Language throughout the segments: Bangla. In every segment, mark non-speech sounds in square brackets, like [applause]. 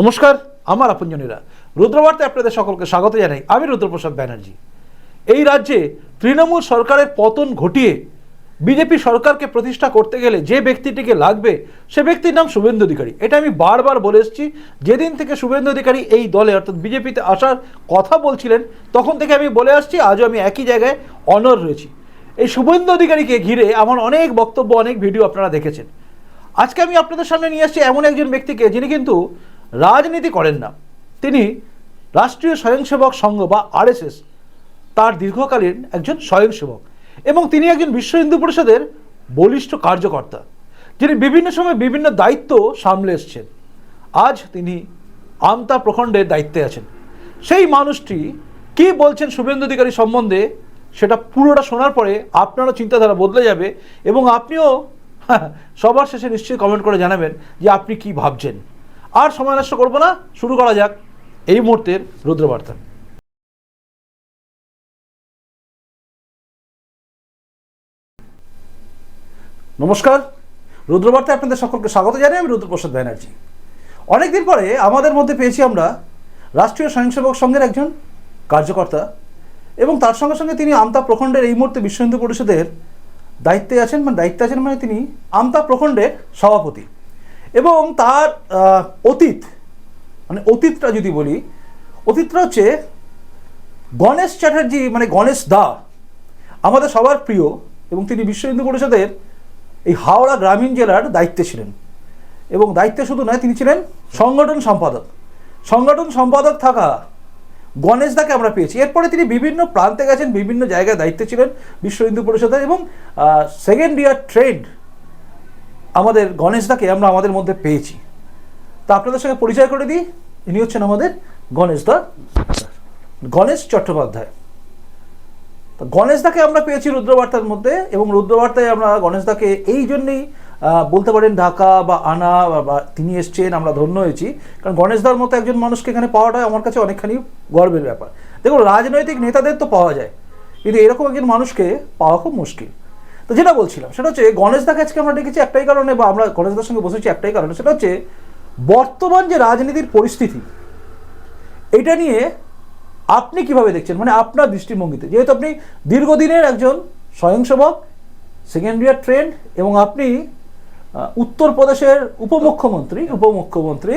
নমস্কার, আমার আপনজনীরা। রুদ্রবার্তায় আপনাদের সকলকে স্বাগত জানাই। আমি রুদ্রপ্রসাদ ব্যানার্জি। এই রাজ্যে তৃণমূল সরকারের পতন ঘটিয়ে বিজেপি সরকারকে প্রতিষ্ঠা করতে গেলে যে ব্যক্তিটিকে লাগবে, সে ব্যক্তির নাম শুভেন্দু অধিকারী। এটা আমি বারবার বলে এসেছি, যেদিন থেকে শুভেন্দু অধিকারী এই দলে, অর্থাৎ বিজেপিতে আসার কথা বলছিলেন, তখন থেকে আমি বলে আসছি, আজও আমি একই জায়গায় অনর রয়েছি। এই শুভেন্দু অধিকারীকে ঘিরে আমার অনেক বক্তব্য, অনেক ভিডিও আপনারা দেখেছেন। আজকে আমি আপনাদের সামনে নিয়ে আসছি এমন একজন ব্যক্তিকে, যিনি কিন্তু রাজনীতি করেন না। তিনি রাষ্ট্রীয় স্বয়ংসেবক সংঘ বা আরএসএস, তার দীর্ঘকালীন একজন স্বয়ংসেবক এবং তিনি একজন বিশ্ব হিন্দু পরিষদের বলিষ্ঠ কার্যকর্তা, যিনি বিভিন্ন সময় বিভিন্ন দায়িত্ব সামলে এসছেন। আজ তিনি আমতা প্রখণ্ডের দায়িত্বে আছেন। সেই মানুষটি কি বলছেন শুভেন্দু অধিকারী সম্বন্ধে সেটা পুরোটা শোনার পরে আপনারও চিন্তাধারা বদলে যাবে এবং আপনিও [laughs] সবার শেষে নিশ্চয়ই কমেন্ট করে জানাবেন যে আপনি কি ভাবছেন। আর সময় নষ্ট করব না। শুরু করা যাক এই মুহূর্তের রুদ্রবার্তা। নমস্কার। রুদ্রবার্তায় আপনাদের সকলকে স্বাগত জানাই, আমি রুদ্রপ্রসাদ ব্যানার্জি। অনেকদিন পরে আমাদের মধ্যে পেয়েছি আমরা রাষ্ট্রীয় স্বয়ংসেবক সংঘের একজন কার্যকর্তা এবং তার সঙ্গে সঙ্গে তিনি আমতা প্রখণ্ডের এই মুহূর্তে বিশ্ব হিন্দু পরিষদের দায়িত্বে আছেন মানে দায়িত্বে আছেন মানে তিনি আমতা প্রখণ্ডের সভাপতি। এবং তার অতীত মানে অতীতটা যদি বলি, অতীতটা হচ্ছে গণেশ চ্যাটার্জি মানে গণেশ দা, আমাদের সবার প্রিয় এবং তিনি বিশ্ব হিন্দু পরিষদের এই হাওড়া গ্রামীণ জেলার দায়িত্বে ছিলেন। এবং দায়িত্বে শুধু নয়, তিনি ছিলেন সংগঠন সম্পাদক। সংগঠন সম্পাদক থাকা গণেশ দাকে আমরা পেয়েছি। এরপরে তিনি বিভিন্ন প্রান্তে গেছেন, বিভিন্ন জায়গায় দায়িত্বে ছিলেন বিশ্ব হিন্দু পরিষদের এবং সেকেন্ড ইয়ার ট্রেন্ড আমাদের গণেশ দাকে আমরা আমাদের মধ্যে পেয়েছি। তা আপনাদের সঙ্গে পরিচয় করে দিই। ইনি হচ্ছেন আমাদের গণেশ দা। গণেশ চট্টোপাধ্যায়। তো গণেশদাকে আমরা পেয়েছি রুদ্রবার্তার মধ্যে এবং রুদ্রবার্তায় আমরা গণেশদাকে এই জন্যেই বলতে পারেন ঢাকা বা আনা বা তিনি এসছেন, আমরা ধন্য হয়েছি। কারণ গণেশদার মতো একজন মানুষকে এখানে পাওয়াটা আমার কাছে অনেকখানি গর্বের ব্যাপার। দেখুন, রাজনৈতিক নেতাদের তো পাওয়া যায়। কিন্তু এরকম একজন মানুষকে পাওয়া খুব মুশকিল। তো যেটা বলছিলাম, সেটা হচ্ছে গণেশদাকে আজকে আমরা ডেকেছি একটাই কারণে, বা আমরা গণেশ দার সঙ্গে বসেছি একটাই কারণে, সেটা হচ্ছে বর্তমান যে রাজনীতির পরিস্থিতি, এটা নিয়ে আপনি কীভাবে দেখছেন? মানে আপনার দৃষ্টিভঙ্গিতে, যেহেতু আপনি দীর্ঘদিনের একজন স্বয়ংসেবক সেকেন্ড ইয়ার ট্রেন্ড এবং আপনি উত্তরপ্রদেশের উপমুখ্যমন্ত্রী উপমুখ্যমন্ত্রী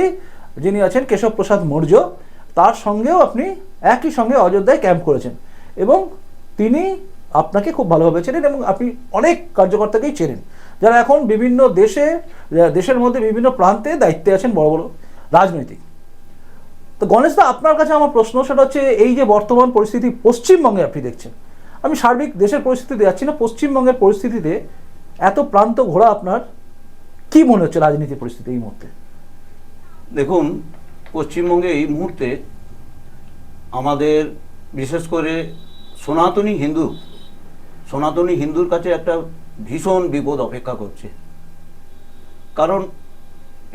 যিনি আছেন কেশব প্রসাদ মৌর্য, তার সঙ্গেও আপনি একই সঙ্গে অযোধ্যায় ক্যাম্প করেছেন। এবং তিনি আপনাকে খুব ভালোভাবে চেনেন এবং আপনি অনেক কার্যকর্তাকেই চেনেন। যারা এখন বিভিন্ন দেশে দেশের মধ্যে বিভিন্ন প্রান্তে দায়িত্বে আছেন বড় বড় রাজনৈতিক। তো গণেশদা আপনার কাছে আমার প্রশ্ন, সেটা হচ্ছে এই যে বর্তমান পরিস্থিতি পশ্চিমবঙ্গে আপনি দেখছেন। আমি সার্বিক দেশের পরিস্থিতিতে যাচ্ছি না, পশ্চিমবঙ্গের পরিস্থিতিতে এত প্রান্ত ঘোরা আপনার কি মনে হচ্ছে রাজনীতির পরিস্থিতি এই মুহূর্তে? দেখুন, পশ্চিমবঙ্গে এই মুহূর্তে আমাদের বিশেষ করে সনাতনী হিন্দু সনাতনী হিন্দুর কাছে একটা ভীষণ বিপদ অপেক্ষা করছে। কারণ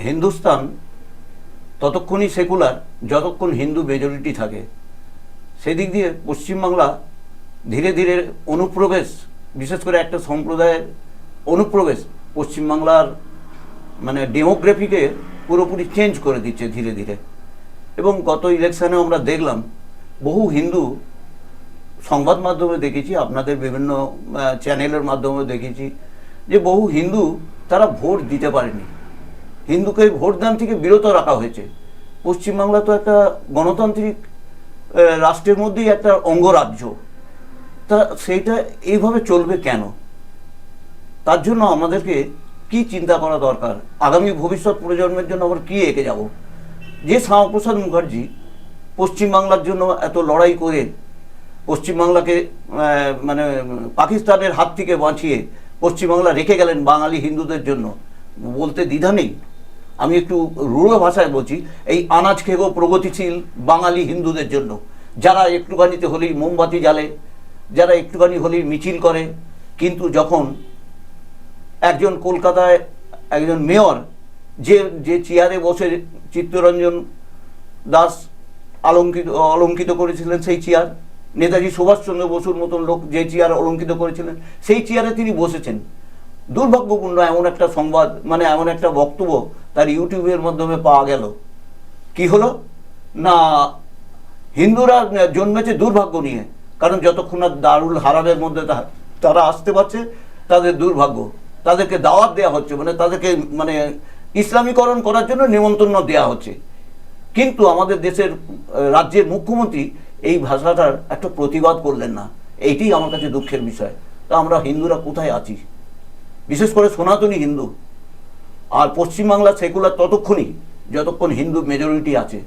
হিন্দুস্তান ততক্ষণই সেকুলার, যতক্ষণ হিন্দু মেজরিটি থাকে। সেদিক দিয়ে পশ্চিমবাংলা ধীরে ধীরে অনুপ্রবেশ, বিশেষ করে একটা সম্প্রদায়ের অনুপ্রবেশ পশ্চিমবাংলার মানে ডেমোগ্রাফিকে পুরোপুরি চেঞ্জ করে দিচ্ছে ধীরে ধীরে। এবং গত ইলেকশনে আমরা দেখলাম বহু হিন্দু সংবাদ মাধ্যমে দেখেছি, আপনাদের বিভিন্ন চ্যানেলের মাধ্যমে দেখেছি যে বহু হিন্দু তারা ভোট দিতে পারেনি। হিন্দুকে ভোট দান থেকে বিরত রাখা হয়েছে। পশ্চিমবাংলা তো একটা গণতান্ত্রিক রাষ্ট্রের মধ্যেই একটা অঙ্গরাজ্য। তা সেইটা এইভাবে চলবে কেন? তার জন্য আমাদেরকে কি চিন্তা করা দরকার? আগামী ভবিষ্যৎ প্রজন্মের জন্য আমরা কি এঁকে যাব? যে শ্যামাপ্রসাদ মুখার্জি পশ্চিমবাংলার জন্য এত লড়াই করে পশ্চিমবাংলাকে মানে পাকিস্তানের হাত থেকে বাঁচিয়ে পশ্চিমবাংলা রেখে গেলেন বাঙালি হিন্দুদের জন্য। বলতে দ্বিধা নেই। আমি একটু রূঢ় ভাষায় বলছি, এই আনাজ খেগো প্রগতিশীল বাঙালি হিন্দুদের জন্য। যারা একটুখানিতে হলেই মোমবাতি জ্বালে, যারা একটুখানি হলেই মিছিল করে, কিন্তু যখন একজন কলকাতায় একজন মেয়র, যে যে চেয়ারে বসে চিত্তরঞ্জন দাস আলঙ্কিত, অলঙ্কিত করেছিলেন সেই চেয়ার নেতাজি সুভাষচন্দ্র বসুর মতন লোক যে চেয়ার অলঙ্কিত করেছিলেন, সেই চেয়ারে তিনি বসেছেন। দুর্ভাগ্যপূর্ণ এমন একটা সংবাদ মানে এমন একটা বক্তব্য তার ইউটিউবের মাধ্যমে পাওয়া গেল। কি হলো? না, হিন্দুরা জন্মেছে দুর্ভাগ্য নিয়ে, কারণ যতক্ষণ না দারুল হারামের মধ্যে তারা আসতে পারছে, তাদের দুর্ভাগ্য। তাদেরকে দাওয়াত দেওয়া হচ্ছে মানে তাদেরকে মানে ইসলামীকরণ করার জন্য নিমন্ত্রণ দেওয়া হচ্ছে। কিন্তু আমাদের দেশের রাজ্যের মুখ্যমন্ত্রী এই ভাষাটার একটা প্রতিবাদ করলেন না। এইটি আমার কাছে দুঃখের বিষয়। তা আমরা হিন্দুরা কোথায় আছি? বিশেষ করে সনাতনী হিন্দু। আর পশ্চিমবাংলা সেকুলার ততক্ষণই যতক্ষণ হিন্দু মেজরিটি আছে।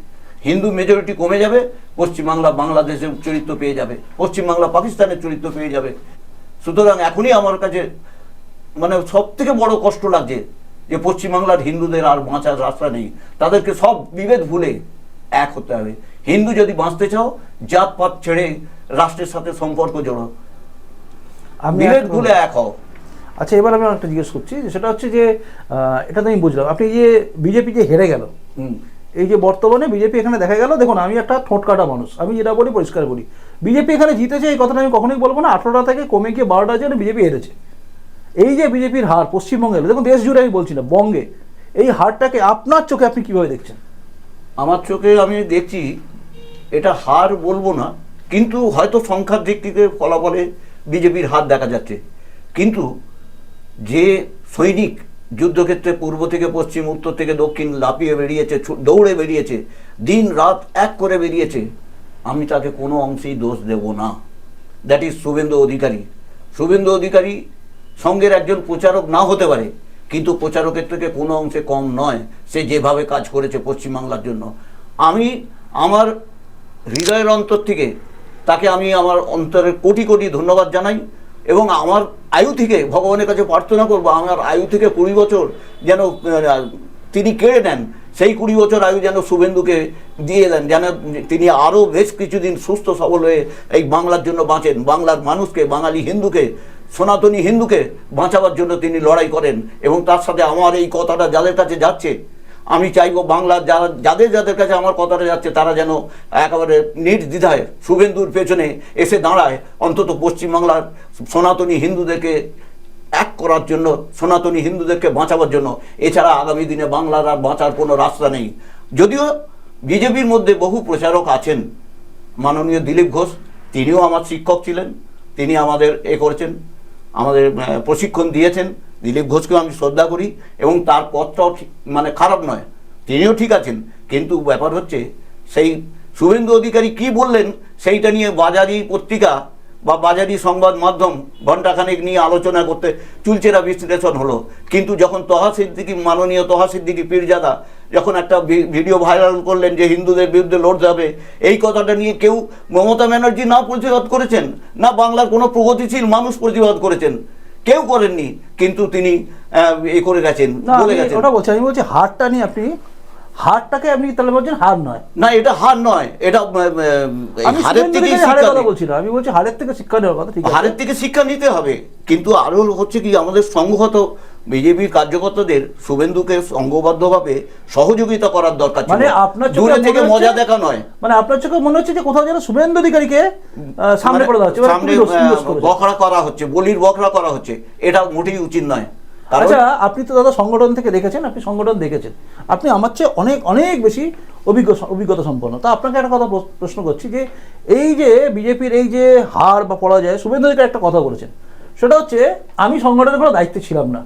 হিন্দু মেজরিটি কমে যাবে, পশ্চিমবাংলা বাংলাদেশের চরিত্র পেয়ে যাবে, পশ্চিমবাংলা পাকিস্তানের চরিত্র পেয়ে যাবে। সুতরাং এখনই আমার কাছে মানে সব থেকে বড় কষ্ট লাগছে যে পশ্চিমবাংলার হিন্দুদের আর বাঁচার রাস্তা নেই। তাদেরকে সব বিভেদ ভুলে এক হতে হবে। হিন্দু যদি বাঁচতে চাও জাতপাত ছেড়ে রাষ্ট্রের সাথে সম্পর্ক জোড়ো। বিভেদ ভুলে এক হও। আচ্ছা এবার আমি একটা জিজ্ঞেস করছি সেটা হচ্ছে যে এটা তো আমি বুঝলাম। আপনি যে বিজেপি যে হেরে গেল হুম। এই যে বর্তমানে বিজেপি এখানে দেখা গেল দেখুন আমি একটা ঠোঁট কাটা মানুষ আমি যেটা বলি পরিষ্কার বলি। বিজেপি এখানে জিতেছে এই কথাটা আমি কখনোই বলব না। আঠারোটা থেকে কমে গিয়ে বারোটা জন্য বিজেপি হেরেছে। এই যে বিজেপির হার পশ্চিমবঙ্গে দেখুন দেশ জুড়ে আমি বলছি না বঙ্গে এই হারটাকে আপনার চোখে আপনি কীভাবে দেখছেন? আমার চোখে আমি দেখছি এটা হার বলব না, কিন্তু হয়তো সংখ্যার দিক থেকে ফলাফলে বিজেপির হাত দেখা যাচ্ছে। কিন্তু যে সৈনিক যুদ্ধক্ষেত্রে পূর্ব থেকে পশ্চিম, উত্তর থেকে দক্ষিণ লাফিয়ে বেরিয়েছে দৌড়ে বেরিয়েছে, দিন রাত এক করে বেরিয়েছে, আমি তাকে কোনো অংশেই দোষ দেব না। That is Shubhendu Adhikari. Suvendu Adhikari সঙ্গের একজন প্রচারক না হতে পারে কিন্তু প্রচারকের থেকে কোনো অংশে কম নয়, সে যেভাবে কাজ করেছে পশ্চিমবাংলার জন্য। আমি আমার হৃদয়ের অন্তর থেকে তাকে আমি আমার অন্তরের কোটি কোটি ধন্যবাদ জানাই এবং আমার আয়ু থেকে ভগবানের কাছে প্রার্থনা করব, আমার আয়ু থেকে কুড়ি বছর যেন, তিনি কেড়ে নেন, সেই কুড়ি বছর আয়ু যেন শুভেন্দুকে দিয়ে দেন, যেন তিনি আরও বেশ কিছুদিন সুস্থ সবল হয়ে এই বাংলার জন্য বাঁচেন। বাংলার মানুষকে, বাঙালি হিন্দুকে সনাতনী হিন্দুকে বাঁচাবার জন্য তিনি লড়াই করেন এবং তার সাথে আমার এই কথাটা যাদের কাছে যাচ্ছে, আমি চাইব বাংলার যারা যাদের যাদের কাছে আমার কথাটা যাচ্ছে, তারা যেন একেবারে নির্দ্বিধায় শুভেন্দুর পেছনে এসে দাঁড়ায়। অন্তত পশ্চিমবাংলার সনাতনী হিন্দুদেরকে এক করার জন্য, সনাতনী হিন্দুদেরকে বাঁচাবার জন্য। এছাড়া আগামী দিনে বাংলার আর বাঁচার কোনো রাস্তা নেই। যদিও বিজেপির মধ্যে বহু প্রচারক আছেন। মাননীয় দিলীপ ঘোষ, তিনিও আমার শিক্ষক ছিলেন। তিনি আমাদের এ করেছেন। আমাদের প্রশিক্ষণ দিয়েছেন, দিলীপ ঘোষকেও আমি শ্রদ্ধা করি, এবং তার পথটাও মানে খারাপ নয়, তিনিও ঠিক আছেন, কিন্তু ব্যাপার হচ্ছে, সেই শুভেন্দু অধিকারী কি বললেন, সেইটা নিয়ে বাজারি পত্রিকা বা বাজারি সংবাদ মাধ্যম ঘণ্টাখানেক নিয়ে আলোচনা করতে চুলচেরা বিশ্লেষণ হলো। কিন্তু যখন তহা সিদ্দিকি মাননীয় তহা সিদ্দিকি পীরজাদা যখন একটা ভিডিও ভাইরাল করলেন যে হিন্দুদের বিরুদ্ধে লড়তে হবে এই কথাটা নিয়ে কেউ মমতা ব্যানার্জি না প্রতিবাদ করেছেন না বাংলার কোনো প্রগতিশীল মানুষ প্রতিবাদ করেছেন কেউ করেননি কিন্তু তিনি এ করে গেছেন বলে গেছেন। ওটা বলছি আমি বলছি হারটা নিয়ে আপনি হারটাকে আপনি তাহলে বলছেন? হার নয়। না এটা হার নয়। এটা হারের হারের শিক্ষা বলছি না। আমি বলছি হারের থেকে শিক্ষা নেওয়ার কথা ঠিক হারের থেকে শিক্ষা নিতে হবে। কিন্তু আরও হচ্ছে কি আমাদের সংঘগত বিজেপির কার্যকর্তাদের শুভেন্দুকে সংঘবদ্ধভাবে সহযোগিতা করার দরকার মানে আপনার চোখে দূরে থেকে মজা দেখা নয়। মানে আপনার চোখে মনে হচ্ছে যে কোথাও যেন শুভেন্দু অধিকারীকে সামনে মানে করে দেওয়া হচ্ছে সামনে। বখরা করা হচ্ছে বলির বখরা করা হচ্ছে। এটা মোটেই উচিত নয়। কারণ আচ্ছা আপনি তো দাদা সংগঠন থেকে দেখেছেন আপনি সংগঠন দেখেছেন। আপনি আমার চেয়ে অনেক অনেক বেশি অভিজ্ঞ অভিজ্ঞতা সম্পন্ন। তা আপনাকে একটা কথা প্রশ্ন করছি যে এই যে বিজেপির এই যে হার বা পরাজয় শুভেন্দু অধিকারী একটা কথা বলেছেন। সেটা হচ্ছে আমি সংগঠনের কোনো দায়িত্বে ছিলাম না।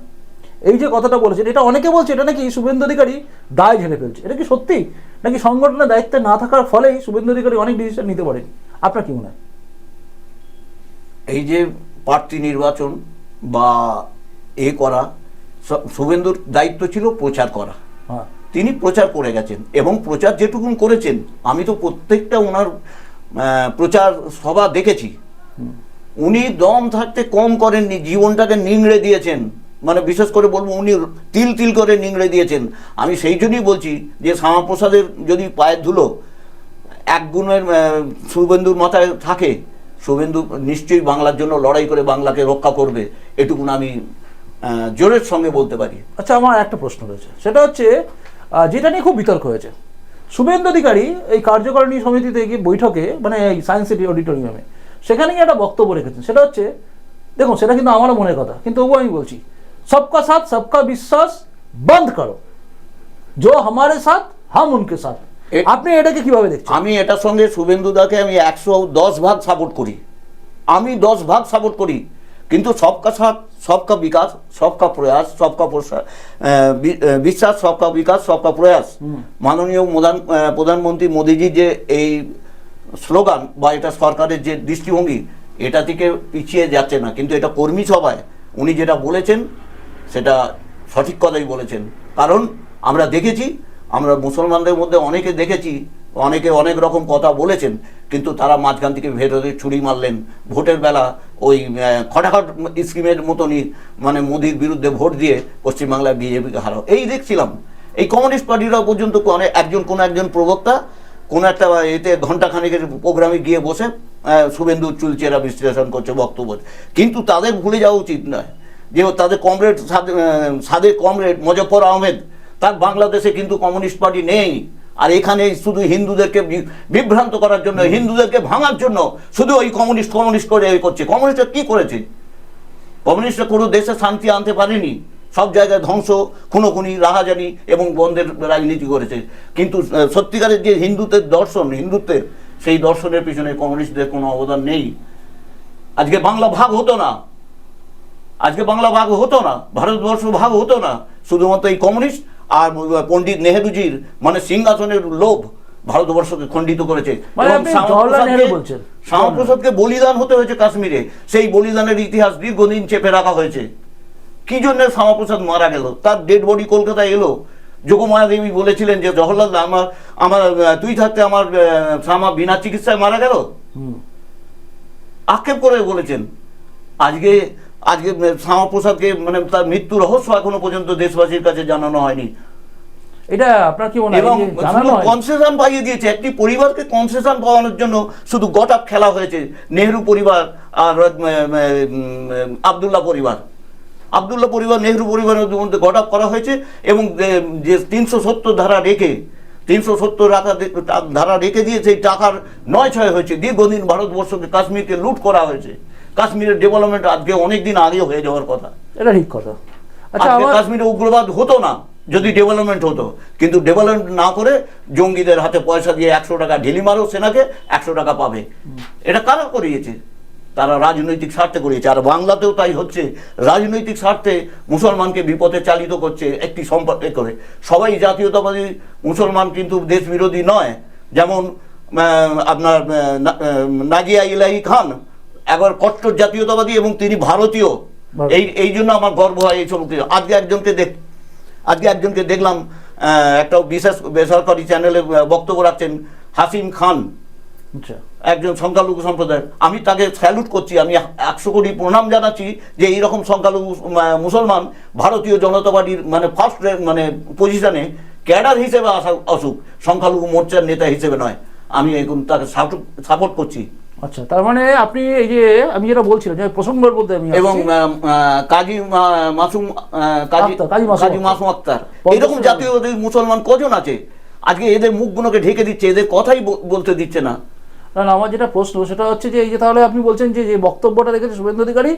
এই যে কথাটা বলেছেন এটা অনেকে বলছে এটা নাকি শুভেন্দু অধিকারী দায় ঝেড়ে ফেলছে। এটা কি সত্যি? নাকি সংগঠনের দায়িত্বে না থাকার ফলেই শুভেন্দু অধিকারী অনেক ডিসিশন নিতে পারেন? আপনার কি মনে হয়? এই যে প্রার্থী নির্বাচন বা এ করা শুভেন্দুর দায়িত্ব ছিল প্রচার করা। হ্যাঁ। তিনি প্রচার করে গেছেন এবং প্রচার যেটুকুন করেছেন আমি তো প্রত্যেকটা ওনার প্রচার সভা দেখেছি। উনি দম থাকতে কম করেননি জীবনটাকে নিংড়ে দিয়েছেন। মানে বিশেষ করে বলব উনি তিল তিল করে নিংড়ে দিয়েছেন। আমি সেই জন্যই বলছি যে শ্যামাপ্রসাদের যদি পায়ের ধুলো এক গুণের শুভেন্দুর মাথায় থাকে শুভেন্দু নিশ্চয়ই বাংলার জন্য লড়াই করে বাংলাকে রক্ষা করবে এটুকুন আমি জোরের সঙ্গে বলতে পারি। আচ্ছা আমার একটা প্রশ্ন রয়েছে। সেটা হচ্ছে যেটা নিয়ে খুব বিতর্ক হয়েছে। শুভেন্দু অধিকারী এই কার্যকারিণী সমিতিতে গিয়ে বৈঠকে মানে সায়েন্স সিটি অডিটোরিয়ামে সেখানে গিয়ে একটা বক্তব্য রেখেছেন। সেটা হচ্ছে দেখুন সেটা কিন্তু আমারও মনের কথা কিন্তু তবুও আমি বলছি সবকা সাথ সবকা বিশ্বাস বন্ধ করো। জো আমারে সাথ হাম উনকে সাথ। আপনি এটাকে কীভাবে দেখছেন? আমি এটার সঙ্গে শুভেন্দু দাকে আমি একশো দশ ভাগ সাপোর্ট করি। আমি দশ ভাগ সাপোর্ট করি। কিন্তু সবকা সাথ সবকা বিকাশ সবকা প্রয়াস সবকা বিশ্বাস সবকা বিকাশ সবকা প্রয়াস। মাননীয় প্রধান আহ, প্রধানমন্ত্রী মোদীজি যে এই স্লোগান বা এটা সরকারের যে দৃষ্টিভঙ্গি এটা থেকে পিছিয়ে যাচ্ছে না। কিন্তু এটা কর্মী সভায় উনি যেটা বলেছেন সেটা সঠিক কথাই বলেছেন। কারণ আমরা দেখেছি আমরা মুসলমানদের মধ্যে অনেকে দেখেছি অনেকে অনেক রকম কথা বলেছেন, কিন্তু তারা মাঝখান থেকে ভেতরে ছুরি মারলেন। ভোটের বেলা ওই খটাখট স্কিমের মতনই মানে মোদির বিরুদ্ধে ভোট দিয়ে পশ্চিমবাংলায় বিজেপিকে হারাও। এই দেখছিলাম, এই কমিউনিস্ট পার্টিরা পর্যন্ত একজন কোনো একজন প্রবক্তা, কোনো একটা এতে ঘণ্টা খানেকের প্রোগ্রামে গিয়ে বসে শুভেন্দু চুলচেরা বিশ্লেষণ করছে, বক্তব্য কিন্তু তাদের ভুলে যাওয়া উচিত নয় যে তাদের কমরেড সাদের কমরেড মজফর আহমেদ, তার বাংলাদেশে কিন্তু কমিউনিস্ট পার্টি নেই। আর এখানে শুধু হিন্দুদেরকে বিভ্রান্ত করার জন্য হিন্দুদেরকে ভাঙার জন্য শুধু ওই কমিউনিস্ট কমিউনিস্ট করে করছে। কমিউনিস্টরা কি করেছে? কমিউনিস্টরা কোনো দেশে শান্তি আনতে পারেনি। সব জায়গায় ধ্বংস খুনোখুনি রাহাজানি এবং বন্ধের রাজনীতি করেছে। কিন্তু সত্যিকারের যে হিন্দুত্বের দর্শন হিন্দুত্বের সেই দর্শনের পিছনে কমিউনিস্টদের কোনো অবদান নেই। আজকে বাংলা ভাগ হতো না। আজকে বাংলা ভাগ হতো না। ভারতবর্ষ ভাগ হতো না। শুধুমাত্র এই কমিউনিস্ট আর পণ্ডিত নেহেরুজির মানে সিংহাসনের লোভ ভারতবর্ষকে খণ্ডিত করেছে। মানে শ্যামাপ্রসাদকে- বলিদান হতে হয়েছে কাশ্মীরে। সেই বলিদানের ইতিহাস দীর্ঘদিন চেপে রাখা হয়েছে। কি জন্য শ্যামাপ্রসাদ মারা গেল? তার ডেড বডি কলকাতায় এলো। যোগমায়া দেবী বলেছিলেন যে জওহরলাল আমার আমার তুই থাকতে আমার শ্যামা বিনা চিকিৎসায় মারা গেল? আক্ষেপ করে বলেছেন আজকে আজকে শ্যামাপ্রসাদকে মানে তার মৃত্যু রহস্য এখনও পর্যন্ত দেশবাসীর কাছে জানানো হয়নি। এটা আপনার কি মনে হয়? এবং এই কনসেশন পাইয়ে দিয়েছে একটি পরিবারকে কনসেশন পাওয়ানোর জন্য শুধু গট আপ খেলা হয়েছে নেহরু পরিবার আর আবদুল্লাহ পরিবার। আবদুল্লাহ পরিবার নেহরু পরিবারের মধ্যে গট আপ করা হয়েছে এবং যে তিনশো সত্তর ধারা রেখে তিনশো সত্তর রাখা দে- টা- ধারা রেখে দিয়ে সেই টাকার নয় ছয় হয়েছে। দীর্ঘদিন ভারতবর্ষকে কাশ্মীরকে লুট করা হয়েছে। কাশ্মীরের ডেভেলপমেন্ট আজকে অনেক দিন আগে হয়ে যাওয়ার কথা। এটা ঠিক কথা। আচ্ছা কাশ্মীরে উগ্রবাদ হতো না যদি ডেভেলপমেন্ট হতো। কিন্তু ডেভেলপমেন্ট না করে জঙ্গিদের হাতে পয়সা দিয়ে একশো টাকা ঢিলি মারো সেনাকে একশো টাকা পাবে। এটা কারা করিয়েছে? তারা রাজনৈতিক স্বার্থে করিয়েছে। আর বাংলাতেও তাই হচ্ছে। রাজনৈতিক স্বার্থে মুসলমানকে বিপথে চালিত করছে একটি সম্পর্কে করে। সবাই জাতীয়তাবাদী মুসলমান কিন্তু দেশ বিরোধী নয়। যেমন আপনার নাজিয়া ইলাহি খান একবার কট্টর জাতীয়তাবাদী এবং তিনি ভারতীয় এই এই জন্য আমার গর্ব হয় এই সমস্ত আজকে একজনকে দেখ আজকে একজনকে দেখলাম একটা বিশেষ বেসরকারি চ্যানেলে বক্তব্য রাখছেন হাসিম খান। আচ্ছা। একজন সংখ্যালঘু সম্প্রদায়ের। আমি তাকে স্যালুট করছি আমি একশো কোটি প্রণাম জানাচ্ছি যে এইরকম সংখ্যালঘু মুসলমান ভারতীয় জনতা পার্টির মানে ফার্স্ট মানে পজিশনে ক্যাডার হিসেবে আসা অসুখ সংখ্যালঘু মোর্চার নেতা হিসেবে নয়। আমি এখন তাকে সাপোর্ট করছি। আচ্ছা তার মানে আপনি এই যে আমি যেটা বলছিলাম যে প্রসঙ্গের মধ্যে আমি এবং কাজী মাসুম কাজী কাজী মাসুম আক্তার। এরকম। জাতীয় মুসলমান কজন আছে? আজকে এদের মুখগুলোকে ঢেকে দিচ্ছে এদের কথাই বলতে দিচ্ছে না। না আমার যেটা প্রশ্ন সেটা হচ্ছে যে এই যে তাহলে আপনি বলছেন যে যে বক্তব্যটা রেখেছে শুভেন্দু অধিকারী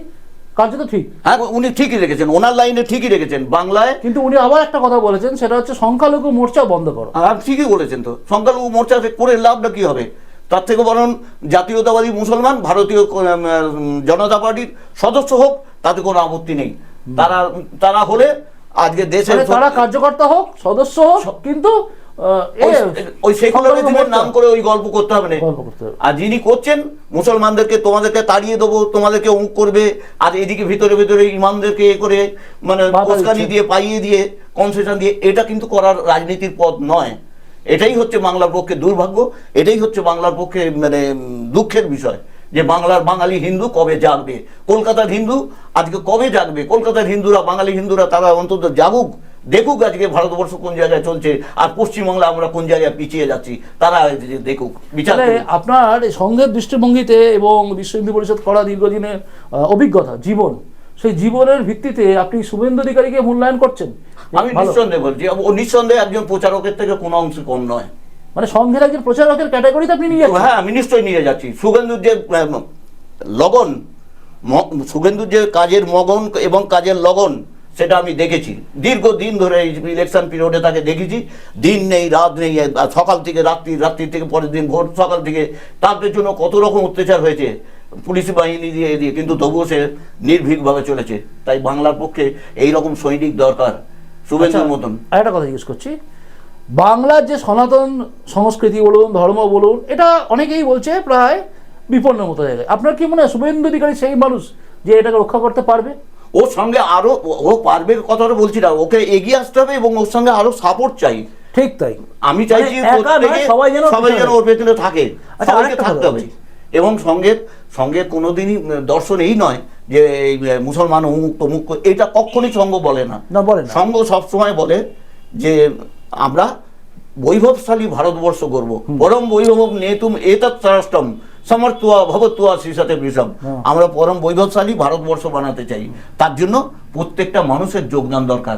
কার্যত ঠিক। হ্যাঁ উনি ঠিকই রেখেছেন ওনার লাইনে ঠিকই রেখেছেন বাংলায় কিন্তু উনি আবার একটা কথা বলেছেন সেটা হচ্ছে সংখ্যালঘু মোর্চা বন্ধ করো। আর ঠিকই বলেছেন তো সংখ্যালঘু মোর্চা করে লাভটা কি হবে? তার থেকে বরং জাতীয়তাবাদী মুসলমান ভারতীয় জনতা পার্টির সদস্য হোক তাতে কোনো আপত্তি নেই। তারা তারা হলে আজকে দেশের মানে তারা কার্যকর্তা হোক সদস্য হোক কিন্তু ওই- সেকুলারিজমের নাম করে ওই গল্প করতে হবে না। আর যিনি করছেন মুসলমানদেরকে তোমাদেরকে তাড়িয়ে দেবো তোমাদেরকে অমুক করবে আর এদিকে ভিতরে ভিতরে ইমামদেরকে এ করে মানে দিচ্ছে। দিয়ে পাইয়ে দিয়ে কনসেশন দিয়ে এটা কিন্তু করার রাজনীতির পথ নয়। এটাই হচ্ছে বাংলার পক্ষে দুর্ভাগ্য এটাই হচ্ছে বাংলার পক্ষে মানে দুঃখের বিষয় যে বাংলার বাঙালি হিন্দু কবে জাগবে? কলকাতার হিন্দু আজকে কবে জাগবে? কলকাতার হিন্দুরা বাঙালি হিন্দুরা তারা অন্তত জাগুক দেখুক আজকে ভারতবর্ষ কোন জায়গায় চলছে আর পশ্চিমবাংলা আমরা কোন জায়গায় পিছিয়ে যাচ্ছি তারা দেখুক বিচার আপনার সংঘের দৃষ্টিভঙ্গিতে এবং বিশ্ব হিন্দু পরিষদ করা দীর্ঘদিনের অভিজ্ঞতা জীবন সেই জীবনের ভিত্তিতে আপনি শুভেন্দু অধিকারীকে মূল্যায়ন করছেন। আমি ভালো। নিঃসন্দেহে বলছি ও নিঃসন্দেহে একজন প্রচারকের থেকে কোনো অংশে কম নয়। মানে সংঘের একজন প্রচারকের ক্যাটাগরিতে আপনি নিয়ে যাচ্ছেন? হ্যাঁ আমি নিশ্চয়ই নিয়ে যাচ্ছি। সুগেন্দুর যে লগন সুগেন্দুর যে কাজের মগন এবং কাজের লগন সেটা আমি দেখেছি। দীর্ঘদিন ধরে এই ইলেকশন পিরিয়ডে তাকে দেখেছি। দিন নেই রাত নেই সকাল থেকে রাত্রি রাত্রি থেকে পরের দিন ভোর সকাল থেকে তার পেছনে কত রকম অত্যাচার হয়েছে। পুলিশ বাহিনী দিয়ে দিয়ে কিন্তু তবুও সে নির্ভীকভাবে চলেছে। তাই বাংলার পক্ষে এই রকম সৈনিক দরকার। শুভেচ্ছার মতন আরেকটা কথা জিজ্ঞেস করছি। বাংলার যে সনাতন সংস্কৃতি বলুন ধর্ম বলুন এটা অনেকেই বলছে প্রায় বিপন্ন মতো জায়গায়। আপনার কি মনে হয় শুভেন্দু অধিকারী সেই মানুষ যে এটাকে রক্ষা করতে পারবে? ওর সঙ্গে আরও ও- পারবে কথাটা বলছি না ওকে এগিয়ে আসতে হবে এবং ওর সঙ্গে আরও সাপোর্ট চাই। ঠিক তাই। আমি চাইছি মানে সবাই যেন সবাই যেন ওর পেছনে থাকে আচ্ছা, থাকতে হবে। এবং সঙ্গে সঙ্গে কোনোদিনই উম, দর্শন এই নয় যে এই মুসলমান অমুক তমুক এটা কখনই সঙ্গ বলে না। না, বলে সঙ্গ সবসময় বলে যে আমরা বৈভবশালী ভারতবর্ষ করব পরম বৈভব নেতুম এতৎ সমর্থুয়া ভবতুয়া শ্রীসাতে বিষম। হ্যাঁ। আমরা পরম বৈভবশালী ভারতবর্ষ বানাতে চাই। তার জন্য প্রত্যেকটা মানুষের যোগদান দরকার।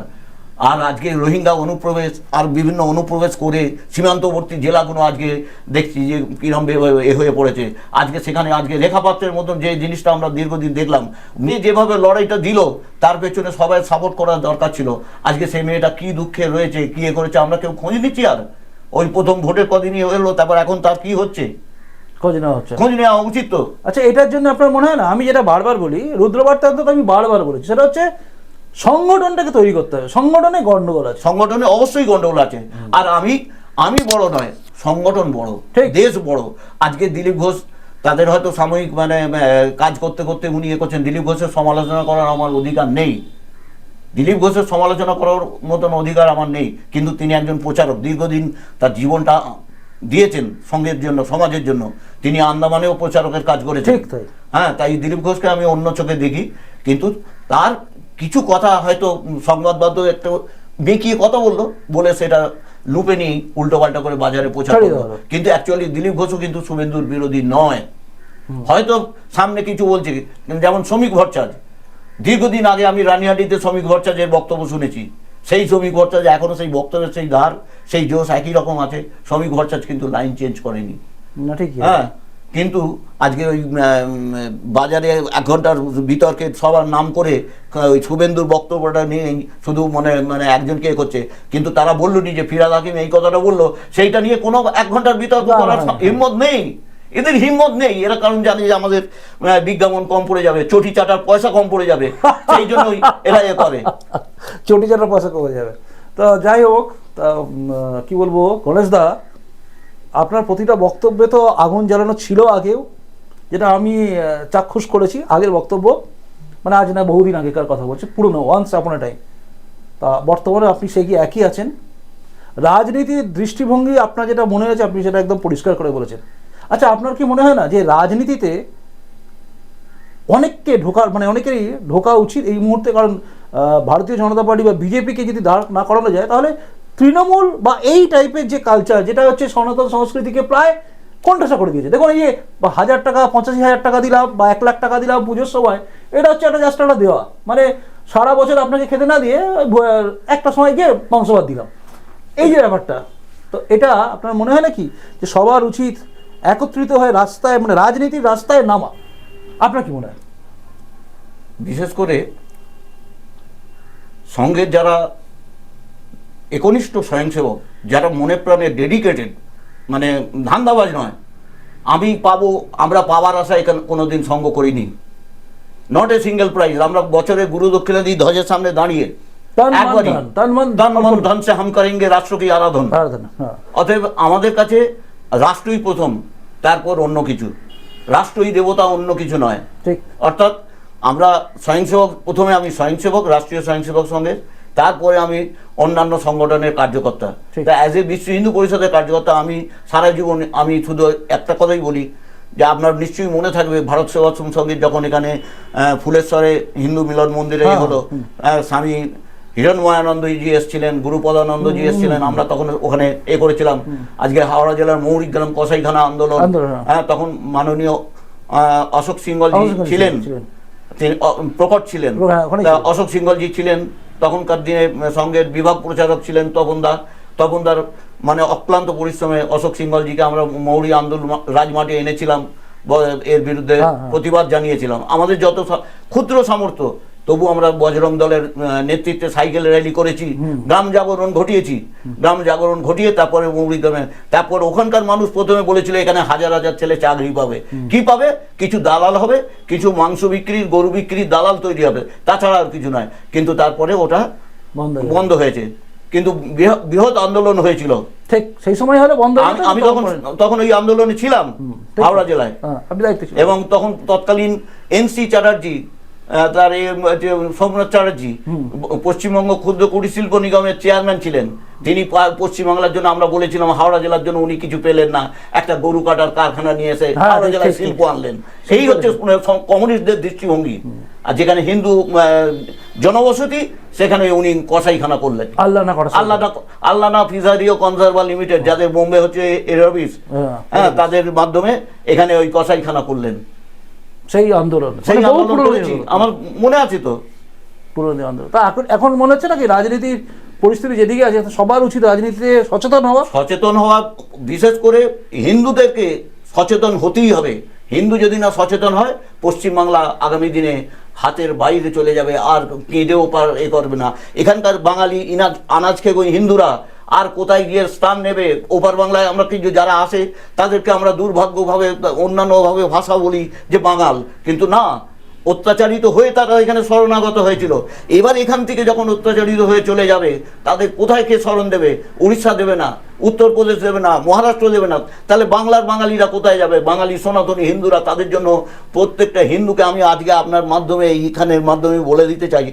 আর আজকে রোহিঙ্গা অনুপ্রবেশ আর বিভিন্ন অনুপ্রবেশ করে সীমান্তবর্তী জেলাগুলো আজকে দেখছি যে কিরম এ হয়ে পড়েছে। আজকে সেখানে আজকে রেখাপাত্রের মতন যে জিনিসটা আমরা দীর্ঘদিন দেখলাম উনি যেভাবে লড়াইটা দিল তার পেছনে সবাই সাপোর্ট করার দরকার ছিল। আজকে সেই মেয়েটা কি দুঃখে রয়েছে কী এ করেছে আমরা কেউ খোঁজ নিচ্ছি আর? ওই প্রথম ভোটের কদিনই এলো তারপর এখন তার কি হচ্ছে? খোঁজ নেওয়া হচ্ছে। খোঁজ নেওয়া উচিত তো। আচ্ছা এটার জন্য আপনার মনে হয় না আমি যেটা বারবার বলি রুদ্রবার্তা অন্তত আমি বারবার বলেছি সেটা হচ্ছে সংগঠনটাকে তৈরি করতে হবে। সংগঠনে গন্ডগোল আছে। সংগঠনে অবশ্যই গন্ডগোল আছে। আর আমি আমি বড় নয় সংগঠন বড় ঠিক। দেশ বড়। আজকে দিলীপ ঘোষ তাদের হয়তো সাময়িক মানে কাজ করতে করতে উনি এ করছেন। দিলীপ ঘোষের সমালোচনা করার আমার অধিকার নেই। দিলীপ ঘোষের সমালোচনা করার মতন অধিকার আমার নেই। কিন্তু তিনি একজন প্রচারক। দীর্ঘদিন তার জীবনটা দিয়েছেন সঙ্গের জন্য সমাজের জন্য। তিনি আন্দামানেও প্রচারকের কাজ করেছেন। হ্যাঁ তাই দিলীপ ঘোষকে আমি অন্য চোখে দেখি। কিন্তু তার কিছু কথা হয়তো সংবাদবাদ একটু বেঁকিয়ে কথা বলল বলে সেটা লুপে নিয়ে উল্টো পাল্টা করে বাজারে প্রচার ছাড়িয়ে করল। কিন্তু অ্যাকচুয়ালি দিলীপ ঘোষও কিন্তু শুভেন্দুর বিরোধী নয়। হয়তো সামনে কিছু বলছে যেমন শ্রমিক ভট্টাচার্য। দীর্ঘদিন আগে আমি রানিহাটিতে শ্রমিক ভট্টাচার্যের বক্তব্য শুনেছি। সেই শ্রমিক ভট্টাচার্য এখনও সেই বক্তব্যের সেই ধার সেই জোশ একই রকম আছে। শ্রমিক ভট্টাচার্য কিন্তু লাইন চেঞ্জ করেনি। না ঠিকই। হ্যাঁ। কিন্তু আজকে ওই বাজারে এক ঘণ্টার বিতর্কে সবার নাম করে ওই শুভেন্দুর বক্তব্যটা নিয়ে শুধু মনে মানে একজনকে এ করছে। কিন্তু তারা বলল নি যে ফিরাদ হাকিম এই কথাটা বলল সেইটা নিয়ে কোনো এক ঘণ্টার বিতর্ক করার। হিম্মত নেই। এদের হিম্মত নেই। এরা কারণ জানে যে আমাদের বিজ্ঞাপন কম পড়ে যাবে চটি চাটার পয়সা কম পড়ে যাবে। সেই জন্যই এরা এ করে। চটি চাটার পয়সা কমে যাবে। তো যাই হোক তা কি বলব গণেশ দা আপনার প্রতিটা বক্তব্যে তো আগুন জ্বালানো ছিল আগেও, যেটা আমি চাক্ষুষ করেছি, আগের বক্তব্য। মানে আজ না, বহুদিন আগেকার কথা বলছি, পুরনো ওয়ান্স আপন টাইম তা বর্তমানে আপনি সে কি একই আছেন? রাজনীতির দৃষ্টিভঙ্গি আপনার যেটা মনে হয়েছে, আপনি সেটা একদম পরিষ্কার করে বলেছেন। আচ্ছা আপনার কি মনে হয় না যে রাজনীতিতে অনেককে ঢোকার মানে অনেকেরই ঢোকা উচিত এই মুহূর্তে? কারণ ভারতীয় জনতা পার্টি বা বিজেপিকে যদি দাঁড় না করানো যায়, তাহলে তৃণমূল বা এই টাইপের যে কালচার যেটা হচ্ছে সনাতন সংস্কৃতিকে প্রায় কোণঠাসা করে দিয়েছে। দেখুন, এই যে হাজার টাকা, পঁচাশি হাজার টাকা দিলাম বা এক লাখ টাকা দিলাম পুজোর সময়, এটা হচ্ছে একটা জাস্ট একটা দেওয়া। মানে সারা বছর আপনাকে খেতে না দিয়ে একটা সময় গিয়ে মাংস ভাত দিলাম। এই যে ব্যাপারটা, তো এটা আপনার মনে হয় নাকি যে সবার উচিত একত্রিত হয়ে রাস্তায় মানে রাজনীতির রাস্তায় নামা? আপনার কি মনে হয়? বিশেষ করে সঙ্গের যারা একনিষ্ঠ স্বয়ংসেবক যারা মনে প্রাণে ডেডিকেটেড মানে ধান্দাবাজ নয়। আমি পাবো আমরা পাওয়ার আশায় এখানে কোনোদিন সঙ্গ করিনি। নট এ সিঙ্গেল প্রাইজ আমরা বছরে গুরু দক্ষিণা দিই ধ্বজের সামনে দাঁড়িয়ে ধন, সে হাম করেঙ্গে আরাধন। হ্যাঁ। অতএব আমাদের কাছে রাষ্ট্রই প্রথম তারপর অন্য কিছু। রাষ্ট্রই দেবতা অন্য কিছু নয়। অর্থাৎ আমরা স্বয়ংসেবক প্রথমে আমি স্বয়ংসেবক রাষ্ট্রীয় স্বয়ংসেবক সঙ্গে তারপরে আমি অন্যান্য সংগঠনের কার্যকর্তা। তা অ্যাজ এ বিশ্ব হিন্দু পরিষদের কার্যকর্তা আমি সারা জীবন আমি শুধু একটা কথাই বলি যে আপনার নিশ্চয়ই মনে থাকবে ভারত সেবাশ্রম সংগীত যখন এখানে ফুলেশ্বরে হিন্দু মিলন মন্দিরে হ্যাঁ, হলো আহ, স্বামী হিরণময়ানন্দজি এসেছিলেন গুরুপদানন্দজি এসেছিলেন আমরা তখন ওখানে এ করেছিলাম। আজকে হাওড়া জেলার মৌরিক গ্রাম কসাইখানা আন্দোলন আন্দোলন, হ্যাঁ। হ্যাঁ তখন মাননীয় আহ, অশোক সিংহলজি ছিলেন। প্রকট ছিলেন। হ্যাঁ, ছিলেন। অশোক সিংহলজি ছিলেন তখনকার দিনে সঙ্গের বিভাগ প্রচারক ছিলেন তপনদা তপনদার মানে অক্লান্ত পরিশ্রমে অশোক সিংহলজিকে আমরা মৌরি আন্দোলন রাজমাঠে এনেছিলাম এর বিরুদ্ধে হ্যাঁ, হ্যাঁ। প্রতিবাদ জানিয়েছিলাম আমাদের যত ক্ষুদ্র সামর্থ্য তবু আমরা বজরং দলের নেতৃত্বে সাইকেল র্যালি করেছি। গ্রাম জাগরণ ঘটিয়েছি। গ্রাম জাগরণ ঘটিয়ে তারপরে মৌরিগ্রামে তারপর ওখানকার মানুষ প্রথমে বলেছিল এখানে হাজার হাজার ছেলে চাকরি পাবে। কি পাবে? কিছু দালাল হবে কিছু মাংস বিক্রির গরু বিক্রির দালাল তৈরি হবে। তাছাড়া আর কিছু নয়। কিন্তু তারপরে ওটা বন্ধ হয়ে হয়েছে। কিন্তু বৃহ- বৃহৎ আন্দোলন হয়েছিল। ঠিক সেই সময় হলে বন্ধ আমি তখন তখন ওই আন্দোলনে ছিলাম হাওড়া জেলায়। হ্যাঁ, এবং তখন তৎকালীন এনসি চ্যাটার্জি তার সোমনাথ চ্যাটার্জি পশ্চিমবঙ্গ ক্ষুদ্র কুটির শিল্প নিগমের চেয়ারম্যান ছিলেন। তিনি পশ্চিমবাংলার জন্য আমরা বলেছিলাম হাওড়া জেলার জন্য উনি কিছু পেলেন না। একটা গরু কাটার কারখানা নিয়ে এসে হ্যাঁ, হাওড়া জেলায় শিল্প আনলেন। সেই হচ্ছে কমিউনিস্টদের দৃষ্টিভঙ্গি। আর যেখানে হিন্দু জনবসতি সেখানে উনি কসাইখানা করলেন। আল্লাহ না করা আল্লানা আল্লানা ফিজারিও কনজারভার লিমিটেড যাদের বোম্বে হচ্ছে এরবিস হ্যাঁ, হ্যাঁ তাদের মাধ্যমে এখানে ওই কসাইখানা করলেন। সেই আন্দোলন সেই মানে আন্দোলন করেছি। আমার মনে আছে তো। পুরনো আন্দোলন। তা এখন এখন মনে হচ্ছে নাকি রাজনীতির পরিস্থিতি যেদিকে আছে সবার উচিত রাজনীতিতে সচেতন হওয়া? সচেতন হওয়া বিশেষ করে হিন্দুদেরকে সচেতন হতেই হবে। হিন্দু যদি না সচেতন হয় পশ্চিমবাংলা আগামী দিনে হাতের বাইরে চলে যাবে আর কেঁদেও পার এ করবে না। এখানকার বাঙালি ইনাজ আনাজ খেয়ে ওই হিন্দুরা আর কোথায় গিয়ে স্থান নেবে? ওপার বাংলায় আমরা কিন্তু যারা আসে, তাদেরকে আমরা দুর্ভাগ্যভাবে, অন্যান্যভাবে ভাষা বলি যে বাঙাল। কিন্তু না, অত্যাচারিত হয়ে তারা এখানে শরণাগত হয়েছিল। এবার এখান থেকে যখন অত্যাচারিত হয়ে চলে যাবে, তাদের কোথায় কে শরণ দেবে? উড়িষ্যা দেবে না। উত্তরপ্রদেশ দেবে না, মহারাষ্ট্র দেবে না। তাহলে বাংলার বাঙালিরা কোথায় যাবে? বাঙালি, সনাতনী হিন্দুরা তাদের জন্য প্রত্যেকটা হিন্দুকে আমি আজকে আপনার মাধ্যমে, এইখানের মাধ্যমে বলে দিতে চাই।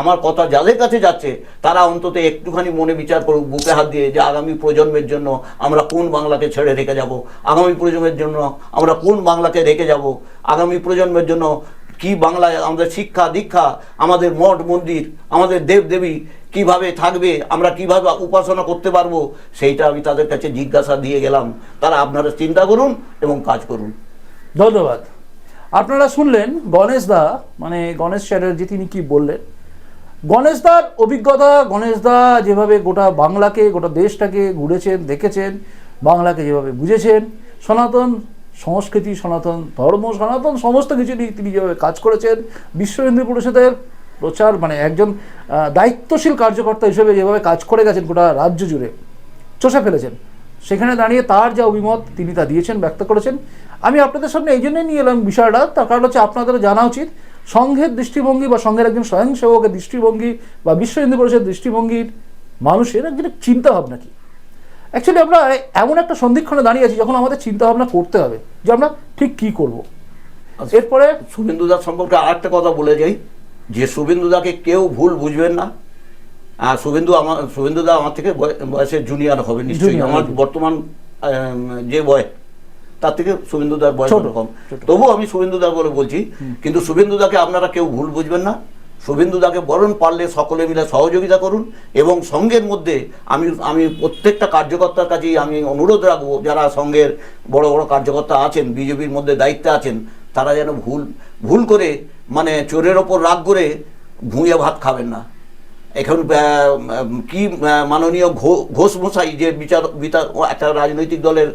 আমার কথা যাদের কাছে যাচ্ছে, তারা অন্তত একটুখানি মনে বিচার করুক, বুকে হাত দিয়ে যে আগামী প্রজন্মের জন্য আমরা কোন বাংলাকে ছেড়ে রেখে যাব? আগামী প্রজন্মের জন্য আমরা কোন বাংলাকে রেখে যাব? আগামী প্রজন্মের জন্য কি বাংলায় আমাদের শিক্ষা দীক্ষা, আমাদের মঠ মন্দির, আমাদের দেব দেবী কীভাবে থাকবে, আমরা কীভাবে উপাসনা করতে পারব, সেইটা আমি তাদের কাছে জিজ্ঞাসা দিয়ে গেলাম। তারা আপনারা চিন্তা করুন এবং কাজ করুন। ধন্যবাদ। আপনারা শুনলেন গণেশ দা মানে গণেশ চ্যাটার্জি, তিনি কি বললেন? গণেশ দার অভিজ্ঞতা, গণেশ দা যেভাবে গোটা বাংলাকে, গোটা দেশটাকে ঘুরেছেন, দেখেছেন, বাংলাকে যেভাবে বুঝেছেন, সনাতন সংস্কৃতি, সনাতন ধর্ম, সনাতন সমস্ত কিছু নিয়ে তিনি যেভাবে কাজ করেছেন, বিশ্ব হিন্দু পরিষদের প্রচার মানে একজন দায়িত্বশীল কার্যকর্তা হিসেবে যেভাবে কাজ করে গেছেন গোটা রাজ্য জুড়ে চষে ফেলেছেন। সেখানে দাঁড়িয়ে তার যা অভিমত তিনি তা দিয়েছেন ব্যক্ত করেছেন। আমি আপনাদের সামনে এই জন্যই নিয়ে এলাম বিষয়টা তার কারণ হচ্ছে আপনাদের জানা উচিত সংঘের দৃষ্টিভঙ্গি বা সংঘের একজন স্বয়ংসেবকের দৃষ্টিভঙ্গি বা বিশ্ব হিন্দু পরিষদের দৃষ্টিভঙ্গির মানুষের একজন চিন্তা ভাবনা কি? অ্যাকচুয়ালি আমরা এমন একটা সন্ধিক্ষণে দাঁড়িয়ে আছি যখন আমাদের চিন্তা ভাবনা করতে হবে যে আমরা ঠিক কি করব। এরপরে শুভেন্দুদার সম্পর্কে আর একটা কথা বলে যাই। যে শুভেন্দুদাকে কেউ ভুল বুঝবেন না। আর শুভেন্দু আমার শুভেন্দুদা আমার থেকে বয়- বয়সে জুনিয়র হবে নিশ্চয়ই। আমার বর্তমান যে বয়স তার থেকে শুভেন্দুদার বয়স ছোট, কম তবু আমি শুভেন্দুদার বলে বলছি কিন্তু শুভেন্দুদাকে আপনারা কেউ ভুল বুঝবেন না। শুভেন্দুদাকে বরণ পারলে সকলে মিলে সহযোগিতা করুন এবং সঙ্গের মধ্যে আমি আমি প্রত্যেকটা কার্যকর্তার কাছেই আমি অনুরোধ রাখব যারা সঙ্গের বড় বড় কার্যকর্তা আছেন বিজেপির মধ্যে দায়িত্বে আছেন তারা যেন ভুল ভুল করে মানে চোরের ওপর রাগ করে ভুঁইয়ে ভাত খাবেন না। এখন কি মাননীয় ঘো- ঘোষ মশাই যে বিচার বিচার একটা রাজনৈতিক দলের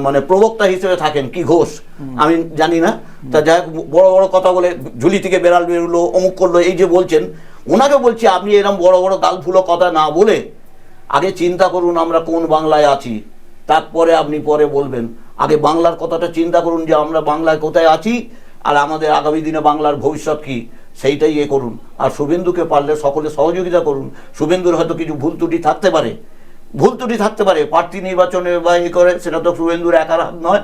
মানে প্রবক্তা হিসেবে থাকেন কি ঘোষ? আমি জানি না। তা যাই বড় বড় কথা বলে ঝুলি থেকে বেড়াল বেরোলো অমুক করল এই যে বলছেন ওনাকে বলছি আপনি এরকম বড় বড় গালফুলো কথা না বলে আগে চিন্তা করুন আমরা কোন বাংলায় আছি তারপরে আপনি পরে বলবেন। আগে বাংলার কথাটা চিন্তা করুন যে আমরা বাংলায় কোথায় আছি আর আমাদের আগামী দিনে বাংলার ভবিষ্যৎ কি সেইটাই এ করুন। আর শুভেন্দুকে পারলে সকলে সহযোগিতা করুন। শুভেন্দুর হয়তো কিছু ভুল ত্রুটি থাকতে পারে। ভুল ত্রুটি থাকতে পারে। প্রার্থী নির্বাচনে বা এ করে সেটা তো শুভেন্দুর একার হাত নয়।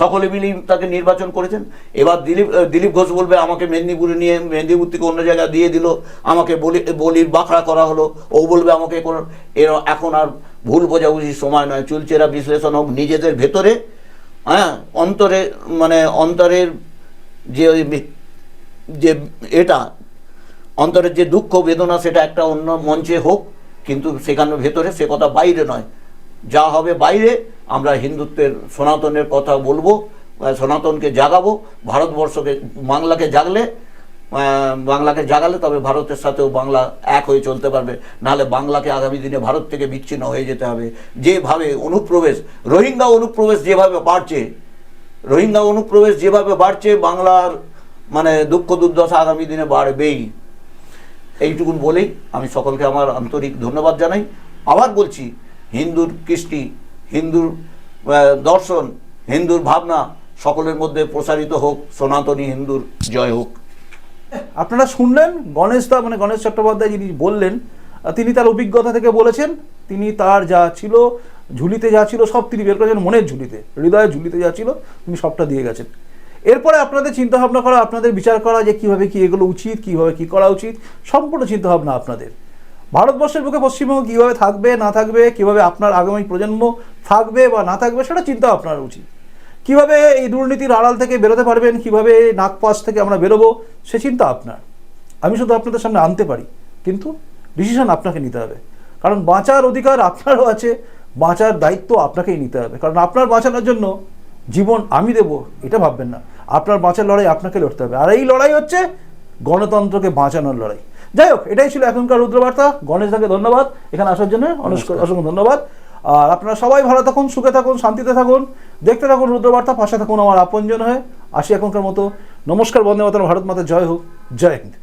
সকলে মিলেই তাকে নির্বাচন করেছেন। এবার দিলীপ দিলীপ ঘোষ বলবে আমাকে মেদিনীপুরে নিয়ে মেদিনীপুর থেকে অন্য জায়গায় দিয়ে দিল। আমাকে বলি বলির বাখড়া করা হলো। ও বলবে আমাকে কোনো এর এখন আর ভুল বোঝাবুঝির সময় নয়। চুলচেরা বিশ্লেষণ হোক নিজেদের ভেতরে। হ্যাঁ অন্তরে মানে অন্তরের যে ওই যে এটা অন্তরের যে দুঃখ, বেদনা, সেটা একটা অন্য মঞ্চে হোক, কিন্তু সেখানে ভেতরে সে কথা বাইরে নয়। যা হবে বাইরে, আমরা হিন্দুত্বের সনাতনের কথা বলব সনাতনকে জাগাবো, ভারতবর্ষকে, বাংলাকে জাগলে বাংলাকে জাগালে তবে ভারতের সাথেও বাংলা এক হয়ে চলতে পারবে। নাহলে বাংলাকে আগামী দিনে ভারত থেকে বিচ্ছিন্ন হয়ে যেতে হবে। যেভাবে অনুপ্রবেশ, রোহিঙ্গা অনুপ্রবেশ যেভাবে বাড়ছে রোহিঙ্গা অনুপ্রবেশ যেভাবে বাড়ছে, বাংলার মানে দুঃখ দুর্দশা আগামী দিনে বাড়বেই। এইটুকুন বলেই আমি সকলকে আমার আন্তরিক ধন্যবাদ জানাই। আবার বলছি, হিন্দুর কৃষ্টি, হিন্দুর দর্শন, হিন্দুর ভাবনা সকলের মধ্যে প্রসারিত হোক, সনাতনী হিন্দুর জয় হোক। আপনারা শুনলেন গণেশ দা মানে গণেশ চট্টোপাধ্যায় যিনি বললেন তিনি তার অভিজ্ঞতা থেকে বলেছেন তিনি তার যা ছিল, ঝুলিতে যা ছিল, সব তিনি বের করেছেন মনের ঝুলিতে, হৃদয়ের ঝুলিতে যা ছিল, তিনি সবটা দিয়ে গেছেন। এরপরে আপনাদের চিন্তা ভাবনা করা, আপনাদের বিচার করা যে কীভাবে কি এগুলো উচিত, কীভাবে কি করা উচিত, সম্পূর্ণ চিন্তা ভাবনা আপনাদের। ভারতবর্ষের বুকে পশ্চিমবঙ্গ কীভাবে থাকবে, না থাকবে, কীভাবে আপনার আগামী প্রজন্ম থাকবে বা না থাকবে, সেটা চিন্তা আপনার উচিত। কীভাবে এই দুর্নীতির আড়াল থেকে বেরোতে পারবেন, কীভাবে নাগপাশ থেকে আমরা বেরোবো, সে চিন্তা আপনার। আমি শুধু আপনাদের সামনে আনতে পারি, কিন্তু ডিসিশন আপনাকে নিতে হবে। কারণ বাঁচার অধিকার আপনারও আছে বাঁচার দায়িত্ব আপনাকেই নিতে হবে। কারণ আপনার বাঁচানোর জন্য জীবন আমি দেব এটা ভাববেন না। আপনার বাঁচার লড়াই আপনাকে লড়তে হবে। আর এই লড়াই হচ্ছে গণতন্ত্রকে বাঁচানোর লড়াই। যাই হোক এটাই ছিল এখনকার রুদ্রবার্তা। গণেশ দাকে ধন্যবাদ। এখানে আসার জন্য অসংখ্য ধন্যবাদ। আর আপনারা সবাই ভালো থাকুন সুখে থাকুন শান্তিতে থাকুন। দেখতে থাকুন রুদ্রবার্তা পাশে থাকুন আমার আপনজন হয়ে। আসি এখনকার মতো। নমস্কার বন্দে মাতরম ভারত মাতা জয় হোক। জয় হিন্দ।